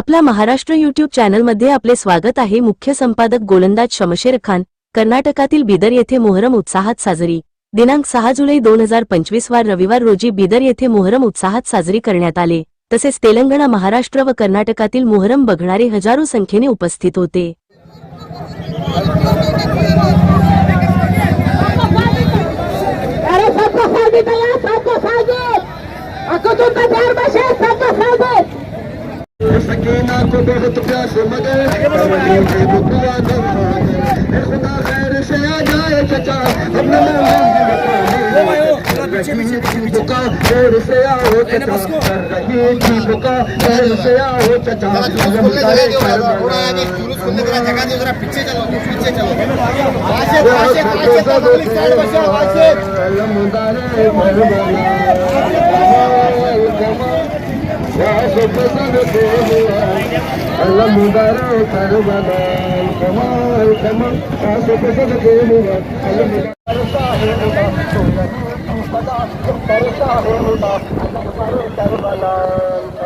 आपला महाराष्ट्र युट्यूब चॅनलमध्ये आपले स्वागत आहे. मुख्य संपादक गोलंदाज शमशेर खान कर्नाटकातील बिदर येथे मोहरम उत्साहात साजरी. दिनांक सहा जुलै दोन हजार पंचवीस वार रविवार रोजी बिदर येथे मोहरम उत्साहात साजरी करण्यात आले. तसेच तेलंगणा महाराष्ट्र व कर्नाटकातील मोहरम बघणारे हजारो संख्येने उपस्थित होते. अरे सबको साजिद है यार सबको साजिद अकुतुब का चार बशे सबको साजिद सकीना को बहुत प्यास मगर कमलियों के बुकुआ दम ए खुदा खैर से आ जाए चचा हमने बुका खैर से आओ चचा कर रही थी बुका खैर से आओ चचा हम करे थोड़ा आगे जुलूस खुलने जरा जगह दो जरा पीछे चलो पीछे चलो वाशे वाशे वाशे पब्लिक